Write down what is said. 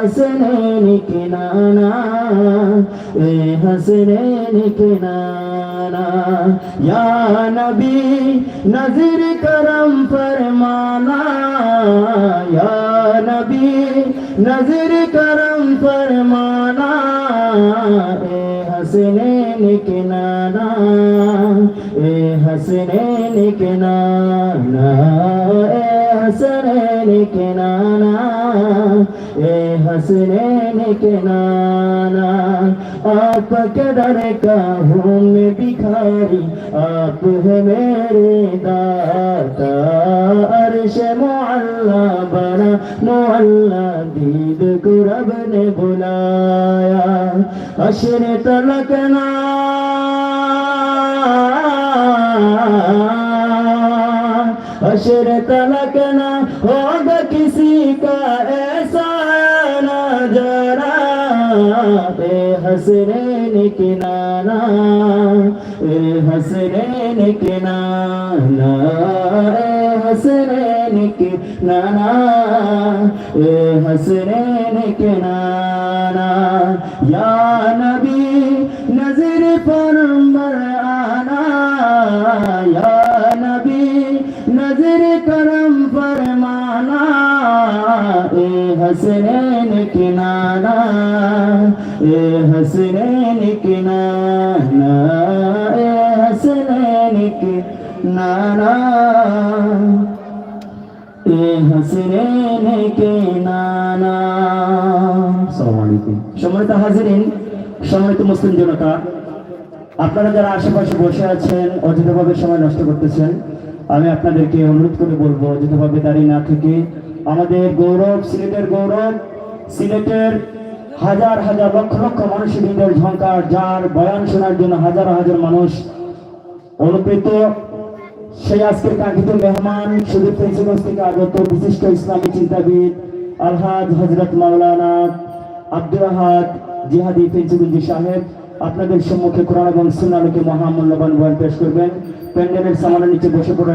हसनैन के नाना ए हसनैन के नाना या नबी नजर करम फरमाना या नबी नजर करम फरमाना ए हसनैन के नाना ए हसनैन के नाना ए हसनैन के नाना ए हसनैन के नाना आपके दर का हूँ मैं भिखारी आप है मेरे दाता अर्श मुअल्ला बना मुअल्ला दीद को रब ने बुलाया अशर तलकना अशर तलक न होगा किसी का ऐसा हसरैन के नाना ए हसरैन के नाना ए हसरैन के नाना ए हसरैन के नाना या नबी नजर पर आना या नबी नजर करम फरमाना ए हसनैन के नाना ए हसनैन के नाना ए हसनैन के नाना এ হাসিনেন কে নানা আসসালামু আলাইকুম সম্মানিত হাজিরিন সম্মানিত মুসলিম জনতা আপনারা যারা আশেপাশে বসে আছেন অযথাভাবে সময় নষ্ট করতেছেন আমি আপনাদেরকে অনুরোধ করে বলবো অযথাভাবে দাঁড়িয়ে না থেকে আমাদের গৌরব, সিলেটের গৌরব, সিলেটের হাজার হাজার লক্ষ লক্ষ মানুষের হৃদয়ের ঝঙ্কার যার বয়ান শোনার জন্য হাজার হাজার মানুষ অনুপ্রেত সেই আজকের কাঙ্ক্ষিত মেহমান সুদূর ফেন্সিগঞ্জ থেকে আগত বিশিষ্ট ইসলামী চিন্তাবিদ আলহাজ হজরত মাওলানা আব্দুল আহাদ জিহাদি ফেন্সিগঞ্জি সাহেব, আপনাদের সম্মুখে কোরআন এবং সুন্নাহকে মহামূল্যবান বয়ান পেশ করবেন। প্যান্ডেলের সামানের নিচে বসে পড়ে